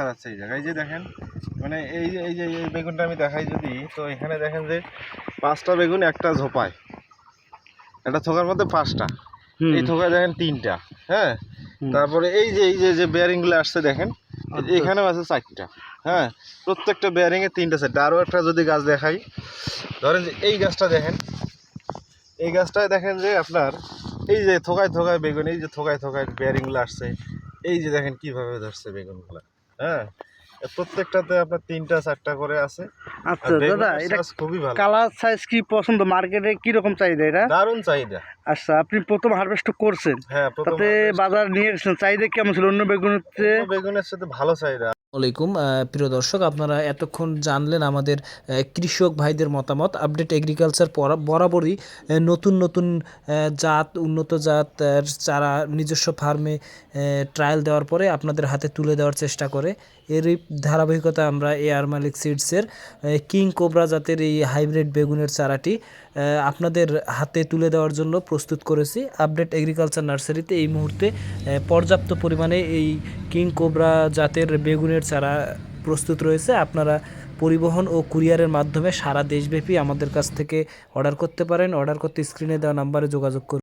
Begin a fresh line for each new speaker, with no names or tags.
দেখা যাচ্ছে এই জায়গায়। যে দেখেন মানে এই যে এই যে এই বেগুনটা আমি দেখাই যদি তো এখানে দেখেন যে পাঁচটা বেগুন একটা ঝোপায়। একটা থোকার মধ্যে পাঁচটা। এই থোকায় দেখেন তিনটা হ্যাঁ। তারপরে এই যে এই যে যে বেয়ারিংগুলো আসছে দেখেন
আচ্ছা।
এখানেও আছে চারটা হ্যাঁ? প্রত্যেকটা বেয়ারিংয়ে তিনটা চারটা আরও একটা যদি গাছ দেখাই ধরেন যে এই গাছটা দেখেন এই গাছটায় দেখেন যে আপনার এই যে থোকায় থোকায় বেগুন এই যে থোকায় থোকায় বেয়ারিংগুলো আসছে এই যে দেখেন কীভাবে ধরছে বেগুনগুলো। হ্যাঁ? প্রত্যেকটাতে আপনার তিনটা চারটা করে আছে।
আচ্ছা দাদা এটা
খুবই ভালো।
কালার সাইজ কি পছন্দ? মার্কেটে কি রকম চাহিদা এটা?
দারুণ চাহিদা।
আচ্ছা আপনি প্রথম হারভেস্ট করছেন।
হ্যাঁ
তাতে বাজার নিয়ে এসেছেন চাহিদা কেমন ছিল? অন্য বেগুনের চেয়ে?
বেগুনের সাথে ভালো চাহিদা।
আহ, প্রিয় দর্শক আপনারা এতক্ষণ জানলেন আমাদের কৃষক ভাইদের মতামত আপডেট এগ্রিকালচার বরাবরই নতুন নতুন জাত উন্নত জাত চারা নিজস্ব ফার্মে ট্রায়াল দেওয়ার পরে আপনাদের হাতে তুলে দেওয়ার চেষ্টা করে। এরই ধারাবাহিকতা আমরা এয়ার মালিক সিডসের কিং কোবরা জাতের এই হাইব্রিড বেগুনের চারাটি আপনাদের হাতে তুলে দেওয়ার জন্য প্রস্তুত করেছি। আপডেট এগ্রিকালচার নার্সারিতে এই মুহূর্তে পর্যাপ্ত পরিমাণে এই কিং কোবরা জাতের বেগুনের চারা প্রস্তুত রয়েছে। আপনারা পরিবহন ও কুরিয়ারের মাধ্যমে সারা দেশব্যাপী আমাদের কাছ থেকে অর্ডার করতে পারেন। অর্ডার করতে স্ক্রিনে দেওয়া নাম্বারে যোগাযোগ করুন।